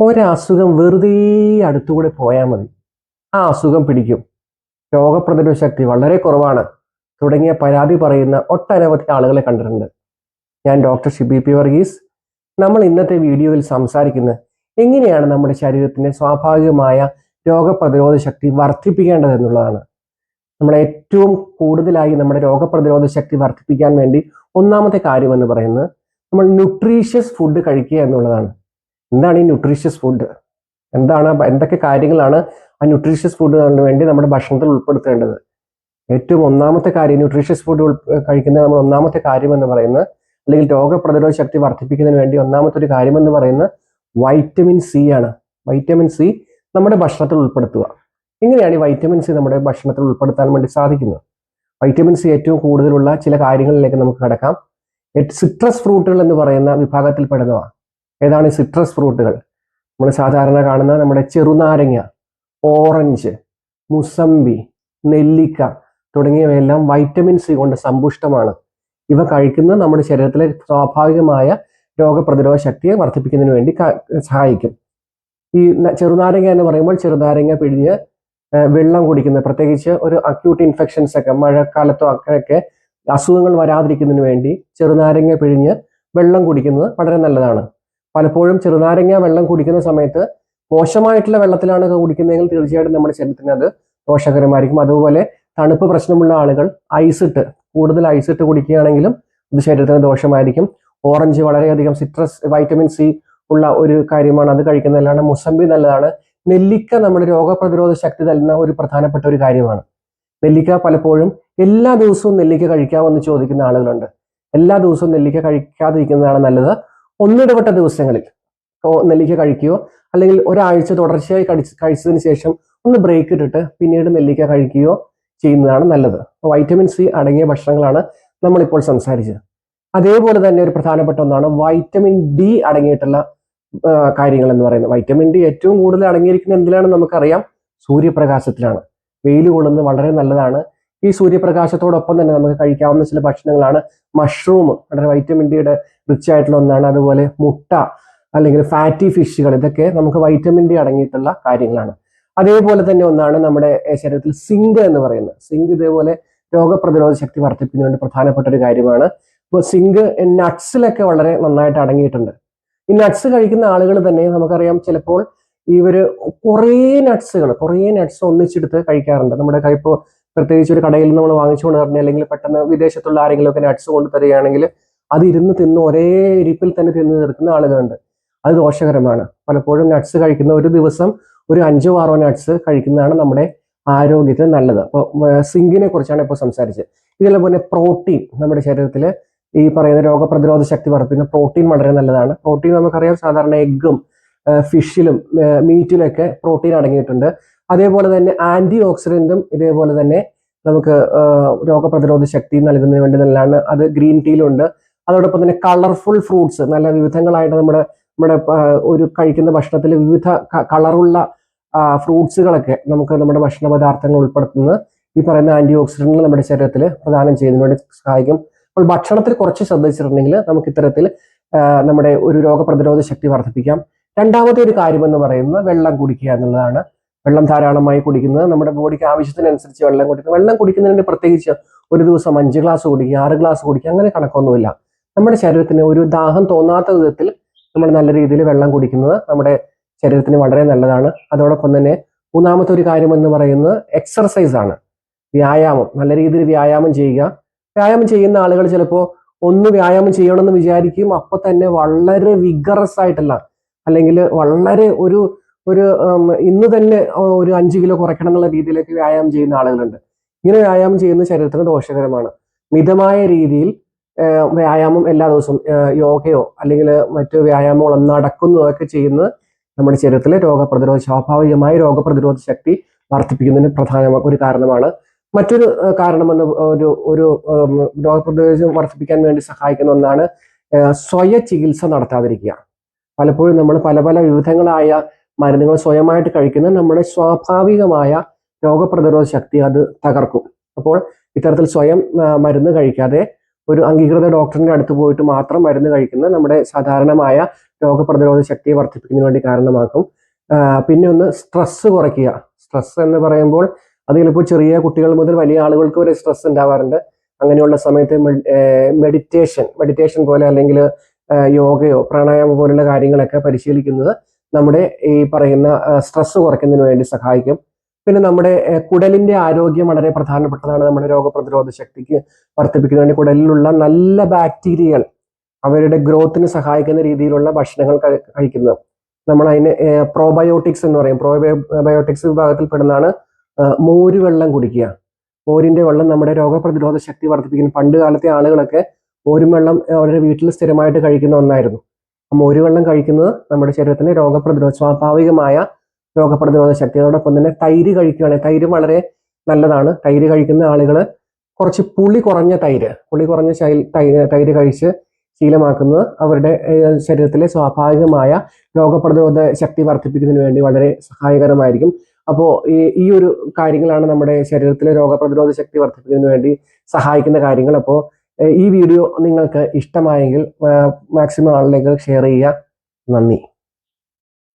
ഒരസുഖം വെറുതെ അടുത്തുകൂടെ പോയാൽ മതി. ആ അസുഖം പിടിക്കും. രോഗപ്രതിരോധ ശക്തി വളരെ കുറവാണ്. തുടങ്ങിയ പരാതി പറയുന്ന ഒട്ടനവധി ആളുകളെ കണ്ടിട്ടുണ്ട്. ഞാൻ ഡോക്ടർ ഷിബി പി വർഗീസ്. നമ്മൾ ഇന്നത്തെ വീഡിയോയിൽ സംസാരിക്കുന്നത് എങ്ങനെയാണ് നമ്മുടെ ശരീരത്തിന്റെ സ്വാഭാവികമായ രോഗപ്രതിരോധ ശക്തി വർദ്ധിപ്പിക്കേണ്ടത് എന്നുള്ളതാണ് നമ്മൾ ഏറ്റവും കൂടുതലായി നമ്മുടെ രോഗപ്രതിരോധ ശക്തി വർദ്ധിപ്പിക്കാൻ വേണ്ടി ഒന്നാമത്തെ കാര്യം എന്ന് പറയുന്നത് നമ്മൾ ന്യൂട്രീഷ്യസ് ഫുഡ് കഴിക്കുക എന്നുള്ളതാണ്. എന്താണ് ഈ ന്യൂട്രീഷ്യസ് ഫുഡ് എന്താണ് എന്തൊക്കെ കാര്യങ്ങളാണ് ആ ന്യൂട്രീഷ്യസ് ഫുഡ് വേണ്ടി നമ്മുടെ ഭക്ഷണത്തിൽ ഉൾപ്പെടുത്തേണ്ടത്? ഏറ്റവും ഒന്നാമത്തെ കാര്യം ന്യൂട്രീഷ്യസ് ഫുഡ് കഴിക്കുന്ന നമ്മൾ ഒന്നാമത്തെ കാര്യം എന്ന് പറയുന്നത് അല്ലെങ്കിൽ രോഗപ്രതിരോധ ശക്തി വർദ്ധിപ്പിക്കുന്നതിന് വേണ്ടി ഒന്നാമത്തെ ഒരു കാര്യം എന്ന് പറയുന്നത് വൈറ്റമിൻ സി ആണ്. വൈറ്റമിൻ സി നമ്മുടെ ഭക്ഷണത്തിൽ ഉൾപ്പെടുത്തുക. എങ്ങനെയാണ് ഈ വൈറ്റമിൻ സി നമ്മുടെ ഭക്ഷണത്തിൽ ഉൾപ്പെടുത്താൻ വേണ്ടി സാധിക്കുന്നത്. വൈറ്റമിൻ സി ഏറ്റവും കൂടുതലുള്ള ചില കാര്യങ്ങളിലേക്ക് നമുക്ക് കിടക്കാം. സിട്രസ് ഫ്രൂട്ടുകൾ എന്ന് പറയുന്ന വിഭാഗത്തിൽ പെടുന്നവ ഏതാണ് സിട്രസ് ഫ്രൂട്ടുകൾ നമ്മൾ സാധാരണ കാണുന്ന നമ്മുടെ ചെറുനാരങ്ങ ഓറഞ്ച് മുസമ്പി നെല്ലിക്ക തുടങ്ങിയവയെല്ലാം വൈറ്റമിൻ സി കൊണ്ട് സമ്പുഷ്ടമാണ്. ഇവ കഴിക്കുന്നത് നമ്മുടെ ശരീരത്തിലെ സ്വാഭാവികമായ രോഗപ്രതിരോധ ശക്തിയെ വർദ്ധിപ്പിക്കുന്നതിന് വേണ്ടി സഹായിക്കും. ഈ ചെറുനാരങ്ങ എന്ന് പറയുമ്പോൾ ചെറുനാരങ്ങ പിഴിഞ്ഞ് വെള്ളം കുടിക്കുന്നത് പ്രത്യേകിച്ച് ഒരു അക്യൂട്ട് ഇൻഫെക്ഷൻസ് ഒക്കെ മഴക്കാലത്തോ ഒക്കെ അസുഖങ്ങൾ വരാതിരിക്കുന്നതിന് വേണ്ടി ചെറുനാരങ്ങ പിഴിഞ്ഞ് വെള്ളം കുടിക്കുന്നത് വളരെ നല്ലതാണ്. പലപ്പോഴും ചെറുനാരങ്ങ വെള്ളം കുടിക്കുന്ന സമയത്ത് മോശമായിട്ടുള്ള വെള്ളത്തിലാണ് കുടിക്കുന്നതെങ്കിൽ തീർച്ചയായിട്ടും നമ്മുടെ ശരീരത്തിന് അത് ദോഷകരമായിരിക്കും. അതുപോലെ തണുപ്പ് പ്രശ്നമുള്ള ആളുകൾ ഐസിട്ട് കൂടുതൽ ഐസിട്ട് കുടിക്കുകയാണെങ്കിലും ഇത് ശരീരത്തിന് ദോഷമായിരിക്കും. ഓറഞ്ച് വളരെയധികം സിട്രസ് വൈറ്റമിൻ സി ഉള്ള ഒരു കാര്യമാണ് അത് കഴിക്കുന്നത്. അല്ലാണ്ട് മുസമ്പി നല്ലതാണ്. നെല്ലിക്ക നമ്മുടെ രോഗപ്രതിരോധ ശക്തി തരുന്ന ഒരു പ്രധാനപ്പെട്ട ഒരു കാര്യമാണ്. നെല്ലിക്ക പലപ്പോഴും എല്ലാ ദിവസവും നെല്ലിക്ക കഴിക്കാമെന്ന് ചോദിക്കുന്ന ആളുകളുണ്ട്. എല്ലാ ദിവസവും നെല്ലിക്ക കഴിക്കാതിരിക്കുന്നതാണ് നല്ലത്. ഒന്നിടവിട്ട ദിവസങ്ങളിൽ. നെല്ലിക്ക കഴിക്കുകയോ അല്ലെങ്കിൽ ഒരാഴ്ച തുടർച്ചയായി കഴിച്ച് കഴിച്ചതിന് ശേഷം ഒന്ന് ബ്രേക്ക് ഇട്ടിട്ട് പിന്നീട് നെല്ലിക്ക കഴിക്കുകയോ ചെയ്യുന്നതാണ് നല്ലത്. വൈറ്റമിൻ സി അടങ്ങിയ ഭക്ഷണങ്ങളാണ് നമ്മളിപ്പോൾ സംസാരിച്ചത്. അതേപോലെ തന്നെ ഒരു പ്രധാനപ്പെട്ട ഒന്നാണ് വൈറ്റമിൻ ഡി അടങ്ങിയിട്ടുള്ള കാര്യങ്ങൾ എന്ന് പറയുന്നത്. വൈറ്റമിൻ ഡി ഏറ്റവും കൂടുതൽ അടങ്ങിയിരിക്കുന്ന എന്തിലാണെന്ന് നമുക്കറിയാം? സൂര്യപ്രകാശത്തിലാണ്. വെയിൽ കൊള്ളുന്നത് വളരെ നല്ലതാണ്. ഈ സൂര്യപ്രകാശത്തോടൊപ്പം തന്നെ നമുക്ക് കഴിക്കാവുന്ന ചില ഭക്ഷണങ്ങളാണ് മഷ്റൂം വളരെ വൈറ്റമിൻ ഡിയുടെ റിച്ച് ആയിട്ടുള്ള ഒന്നാണ്. അതുപോലെ മുട്ട അല്ലെങ്കിൽ ഫാറ്റി ഫിഷുകൾ ഇതൊക്കെ നമുക്ക് വൈറ്റമിൻ ഡി അടങ്ങിയിട്ടുള്ള കാര്യങ്ങളാണ്. അതേപോലെ തന്നെ ഒന്നാണ് നമ്മുടെ ശരീരത്തിൽ സിങ്ക് എന്ന് പറയുന്നത്. സിങ്ക് ഇതേപോലെ രോഗപ്രതിരോധ ശക്തി വർദ്ധിപ്പിക്കുന്നതിന് പ്രധാനപ്പെട്ട ഒരു കാര്യമാണ്. ഇപ്പോൾ സിങ്ക് നട്ട്സിലൊക്കെ വളരെ നന്നായിട്ട് അടങ്ങിയിട്ടുണ്ട്. ഈ നട്ട്സ് കഴിക്കുന്ന ആളുകൾ തന്നെ നമുക്കറിയാം ചിലപ്പോൾ ഇവർ കുറേ നട്ട്സുകൾ കുറേ നട്ട്സ് ഒന്നിച്ചെടുത്ത് കഴിക്കാറുണ്ട്. നമ്മുടെ ഇപ്പോൾ പ്രത്യേകിച്ച് ഒരു കടയിൽ നിന്ന് നമ്മൾ വാങ്ങിച്ചുകൊണ്ട് തരണേ അല്ലെങ്കിൽ പെട്ടെന്ന് വിദേശത്തുള്ള ആരെങ്കിലും ഒക്കെ നട്സ് കൊണ്ട് തരികയാണെങ്കിൽ അത് ഇരുന്ന് തിന്ന് ഒരേ ഇരിപ്പിൽ തന്നെ തിന്ന് തീർക്കുന്ന ആളുകളുണ്ട്. അത് ദോഷകരമാണ്. പലപ്പോഴും നട്സ് കഴിക്കുന്ന ഒരു ദിവസം ഒരു അഞ്ചോ ആറോ നട്സ് കഴിക്കുന്നതാണ് നമ്മുടെ ആരോഗ്യത്തിന് നല്ലത്. അപ്പോൾ സിങ്കിനെ കുറിച്ചാണ് ഇപ്പോൾ സംസാരിച്ചത്. ഇതിലെ പോലെ പ്രോട്ടീൻ നമ്മുടെ ശരീരത്തിൽ ഈ പറയുന്ന രോഗപ്രതിരോധ ശക്തി വർദ്ധിപ്പിക്കുന്ന പ്രോട്ടീൻ വളരെ നല്ലതാണ്. പ്രോട്ടീൻ നമുക്കറിയാം സാധാരണ എഗ്ഗും ഫിഷിലും മീറ്റിലൊക്കെ പ്രോട്ടീൻ അടങ്ങിയിട്ടുണ്ട്. അതേപോലെ തന്നെ ആന്റി ഓക്സിഡന്റും ഇതേപോലെ തന്നെ നമുക്ക് രോഗപ്രതിരോധ ശക്തി നൽകുന്നതിന് വേണ്ടി നല്ലതാണ്. അത് ഗ്രീൻ ടീയിലുണ്ട്. അതോടൊപ്പം തന്നെ കളർഫുൾ ഫ്രൂട്ട്സ് നല്ല വിവിധങ്ങളായിട്ട് നമ്മുടെ നമ്മുടെ ഒരു കഴിക്കുന്ന ഭക്ഷണത്തിൽ വിവിധ കളറുള്ള ഫ്രൂട്ട്സുകളൊക്കെ നമുക്ക് നമ്മുടെ ഭക്ഷണ പദാർത്ഥങ്ങൾ ഉൾപ്പെടുത്തുന്നത് ഈ പറയുന്ന ആന്റി ഓക്സിഡന്റുകൾ നമ്മുടെ ശരീരത്തിൽ പ്രദാനം ചെയ്യുന്നതിന് വേണ്ടി സഹായിക്കും. അപ്പോൾ ഭക്ഷണത്തിൽ കുറച്ച് ശ്രദ്ധിച്ചിട്ടുണ്ടെങ്കിൽ നമുക്ക് ഇത്തരത്തിൽ നമ്മുടെ ഒരു രോഗപ്രതിരോധ ശക്തി വർദ്ധിപ്പിക്കാം. രണ്ടാമത്തെ ഒരു കാര്യം എന്ന് പറയുന്നത് വെള്ളം കുടിക്കുക എന്നുള്ളതാണ്. വെള്ളം ധാരാളമായി കുടിക്കുന്നത് നമ്മുടെ ബോഡിക്ക് ആവശ്യത്തിനനുസരിച്ച് വെള്ളം കുടിക്കുക. വെള്ളം കുടിക്കുന്നതിന് പ്രത്യേകിച്ച് ഒരു ദിവസം അഞ്ച് ഗ്ലാസ് കുടിക്കുക ആറ് ഗ്ലാസ് കുടിക്കുക അങ്ങനെ കണക്കൊന്നുമില്ല. നമ്മുടെ ശരീരത്തിന് ഒരു ദാഹം തോന്നാത്ത വിധത്തിൽ നമ്മൾ നല്ല രീതിയിൽ വെള്ളം കുടിക്കുന്നത് നമ്മുടെ ശരീരത്തിന് വളരെ നല്ലതാണ്. അതോടൊപ്പം തന്നെ മൂന്നാമത്തെ ഒരു കാര്യം എന്ന് പറയുന്നത് എക്സർസൈസ് ആണ്. വ്യായാമം നല്ല രീതിയിൽ വ്യായാമം ചെയ്യുക. വ്യായാമം ചെയ്യുന്ന ആളുകൾ ചിലപ്പോൾ ഒന്ന് വ്യായാമം ചെയ്യണമെന്ന് വിചാരിക്കും അപ്പൊ തന്നെ വളരെ വിഗറസ് ആയിട്ടുള്ള അല്ലെങ്കിൽ വളരെ ഒരു ഒരു ഇന്ന് തന്നെ ഒരു അഞ്ച് കിലോ കുറയ്ക്കണം എന്നുള്ള രീതിയിലേക്ക് വ്യായാമം ചെയ്യുന്ന ആളുകളുണ്ട്. ഇങ്ങനെ വ്യായാമം ചെയ്യുന്ന ശരീരത്തിന് ദോഷകരമാണ്. മിതമായ രീതിയിൽ വ്യായാമം എല്ലാ ദിവസവും യോഗയോ അല്ലെങ്കിൽ മറ്റു വ്യായാമങ്ങളോ നടക്കുന്നതോ ഒക്കെ ചെയ്യുന്നത് നമ്മുടെ ശരീരത്തിലെ രോഗപ്രതിരോധ സ്വാഭാവികമായ രോഗപ്രതിരോധ ശക്തി വർദ്ധിപ്പിക്കുന്നതിന് പ്രധാന ഒരു കാരണമാണ്. മറ്റൊരു കാരണം കാരണമെന്ന് ഒരു ഒരു രോഗപ്രതിരോധം വർദ്ധിപ്പിക്കാൻ വേണ്ടി സഹായിക്കുന്ന ഒന്നാണ് സ്വയ ചികിത്സ നടത്താതിരിക്കുക. പലപ്പോഴും നമ്മൾ പല പല വിവിധങ്ങളായ മരുന്നുകൾ സ്വയമായിട്ട് കഴിക്കുന്ന നമ്മുടെ സ്വാഭാവികമായ രോഗപ്രതിരോധ ശക്തി അത് തകർക്കും. അപ്പോൾ ഇത്തരത്തിൽ സ്വയം മരുന്ന് കഴിക്കാതെ ഒരു അംഗീകൃത ഡോക്ടറിന്റെ അടുത്ത് പോയിട്ട് മാത്രം മരുന്ന് കഴിക്കുന്ന നമ്മുടെ സാധാരണമായ രോഗപ്രതിരോധ ശക്തിയെ വർദ്ധിപ്പിക്കുന്നതിന് വേണ്ടി കാരണമാക്കും പിന്നെ ഒന്ന് സ്ട്രെസ്സ് കുറയ്ക്കുക. സ്ട്രെസ് എന്ന് പറയുമ്പോൾ അത് ചിലപ്പോൾ ചെറിയ കുട്ടികൾ മുതൽ വലിയ ആളുകൾക്ക് വരെ സ്ട്രെസ് ഉണ്ടാവാറുണ്ട്. അങ്ങനെയുള്ള സമയത്ത് മെഡിറ്റേഷൻ മെഡിറ്റേഷൻ പോലെ അല്ലെങ്കിൽ യോഗയോ പ്രാണായാമം പോലുള്ള കാര്യങ്ങളൊക്കെ പരിശീലിക്കുന്നത് നമ്മുടെ ഈ പറയുന്ന സ്ട്രെസ് കുറയ്ക്കുന്നതിന് വേണ്ടി സഹായിക്കും. പിന്നെ നമ്മുടെ കുടലിന്റെ ആരോഗ്യം വളരെ പ്രധാനപ്പെട്ടതാണ്. നമ്മുടെ രോഗപ്രതിരോധ ശക്തിക്ക് വർദ്ധിപ്പിക്കുന്നതിന് വേണ്ടി കുടലിലുള്ള നല്ല ബാക്ടീരിയകൾ അവരുടെ ഗ്രോത്തിന് സഹായിക്കുന്ന രീതിയിലുള്ള ഭക്ഷണങ്ങൾ കഴി- കഴിക്കുന്നത് നമ്മൾ അതിന് പ്രോബയോട്ടിക്സ് എന്ന് പറയും. പ്രോബയോട്ടിക്സ് വിഭാഗത്തിൽ പെടുന്നതാണ് മോര് വെള്ളം കുടിക്കുക. മോരിന്റെ വെള്ളം നമ്മുടെ രോഗപ്രതിരോധ ശക്തി വർദ്ധിപ്പിക്കുന്നു. പണ്ട് കാലത്തെ ആളുകളൊക്കെ മോരും വെള്ളം അവരുടെ വീട്ടിൽ സ്ഥിരമായിട്ട് കഴിക്കുന്ന ഒന്നായിരുന്നു. ആ ഒരു വെള്ളം കഴിക്കുന്നത് നമ്മുടെ ശരീരത്തിന് രോഗപ്രതിരോധ സ്വാഭാവികമായ രോഗപ്രതിരോധ ശക്തി അതോടൊപ്പം തന്നെ തൈര് കഴിക്കുകയാണെങ്കിൽ തൈര് വളരെ നല്ലതാണ്. തൈര് കഴിക്കുന്ന ആളുകൾ കുറച്ച് പുളി കുറഞ്ഞ തൈര് പുളി കുറഞ്ഞ തൈര് തൈര് കഴിച്ച് ശീലമാക്കുന്നത് അവരുടെ ശരീരത്തിലെ സ്വാഭാവികമായ രോഗപ്രതിരോധ ശക്തി വർദ്ധിപ്പിക്കുന്നതിന് വേണ്ടി വളരെ സഹായകരമായിരിക്കും. അപ്പോൾ ഈ ഈ ഒരു കാര്യങ്ങളാണ് നമ്മുടെ ശരീരത്തിലെ രോഗപ്രതിരോധ ശക്തി വർദ്ധിപ്പിക്കുന്നതിന് വേണ്ടി സഹായിക്കുന്ന കാര്യങ്ങൾ. അപ്പോൾ ഈ വീഡിയോ നിങ്ങൾക്ക് ഇഷ്ടമായെങ്കിൽ മാക്സിമം ആളിലേക്ക് ഷെയർ ചെയ്യുക. നന്ദി.